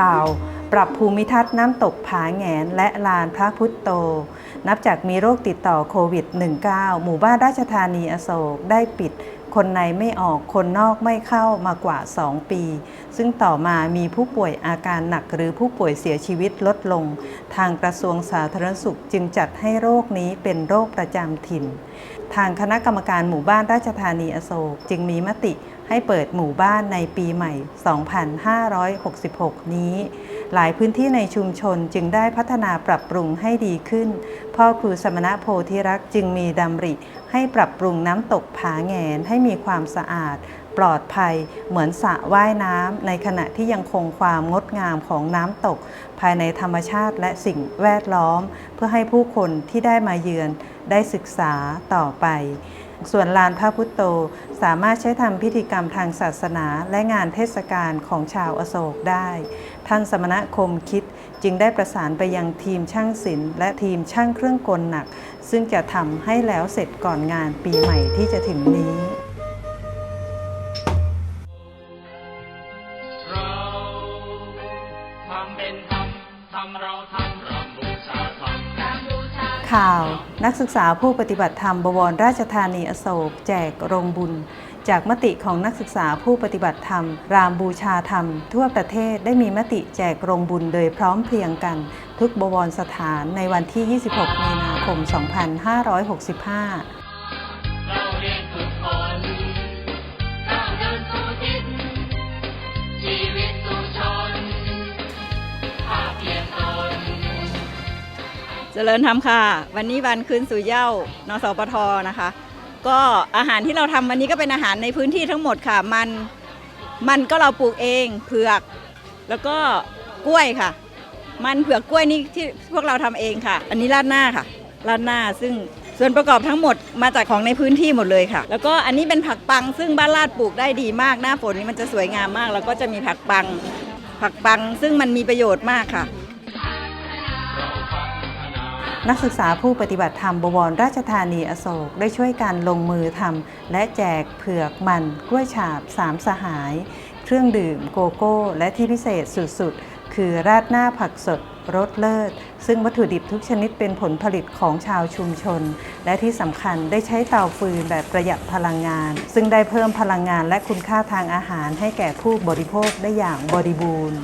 ข่าว ปรับภูมิทัศน์น้ำตกผาแงนและลานพระพุทธโต นับจากมีโรคติดต่อโควิด -19 หมู่บ้านราชธานีอโศกได้ปิดคนในไม่ออก คนนอกไม่เข้ามากว่า 2 ปี ซึ่งต่อมามีผู้ป่วยอาการหนักหรือผู้ป่วยเสียชีวิตลดลง ทางกระทรวงสาธารณสุขจึงจัดให้โรคนี้เป็นโรคประจำถิ่น ทางคณะกรรมการหมู่บ้านราชธานีอโศกจึงมีมติ ให้เปิดหมู่บ้านในปีใหม่ 2566 นี้ หลายพื้นที่ในชุมชนจึงได้พัฒนาปรับปรุงให้ดีขึ้น พ่อครูสมณะโพธิรักจึงมีดำริ ให้ปรับปรุงน้ำตกผาแงนให้มีความสะอาด ปลอดภัย เหมือนสระว่ายน้ำในขณะที่ยังคงความงดงามของน้ำตก ภายในธรรมชาติและสิ่งแวดล้อม เพื่อให้ผู้คนที่ได้มาเยือนได้ศึกษาต่อไป ส่วนลานพระพุทโตสามารถใช้ทำพิธีกรรมทางศาสนาและงานเทศกาลของชาวอโศกได้ ท่านสมณคมคิดจึงได้ประสานไปยังทีมช่างศิลป์และทีมช่างเครื่องกลหนัก ซึ่งจะทำให้แล้วเสร็จก่อนงานปีใหม่ที่จะถึงนี้เราทำเป็นทำทำเราทำรำบูชาธรรม ข่าว นักศึกษาผู้ปฏิบัติธรรมบวรราชธานีอโศก แจกโรงบุญ จากมติของนักศึกษาผู้ปฏิบัติธรรม รามบูชาธรรม ทั่วประเทศได้มีมติแจกโรงบุญโดยพร้อมเพรียงกัน ทุกบวรสถานในวันที่ 26 มีนาคม 2565 จริญธรรมค่ะ วันนี้วันคืนสู่เย้านสปทนะคะ ก็อาหารที่เราทำวันนี้ก็เป็นอาหารในพื้นที่ทั้งหมดค่ะ มันมันก็เราปลูกเองเผือก แล้วก็กล้วยค่ะ มันเผือกกล้วยนี่ที่พวกเราทำเองค่ะ อันนี้ราดหน้าค่ะราดหน้าซึ่งส่วนประกอบทั้งหมดมาจากของในพื้นที่หมดเลยค่ะ แล้วก็อันนี้เป็นผักปัง ซึ่งบ้านลาดปลูกได้ดีมากหน้าฝนนี้มันจะสวยงามมาก แล้วก็จะมีผักปัง ผักปังซึ่งมันมีประโยชน์มากค่ะ นักศึกษาผู้ปฏิบัติธรรมบวรราชธานีอโศกได้ช่วยกันลงมือทำและแจกเผือกมันกล้วยฉาบสามสหาย เครื่องดื่มโกโก้ และที่พิเศษสุดๆ คือราดหน้าผักสดรสเลิศ ซึ่งวัตถุดิบทุกชนิดเป็นผลผลิตของชาวชุมชน และที่สำคัญได้ใช้เตาฟืนแบบประหยัดพลังงาน ซึ่งได้เพิ่มพลังงานและคุณค่าทางอาหารให้แก่ผู้บริโภคได้อย่างบริบูรณ์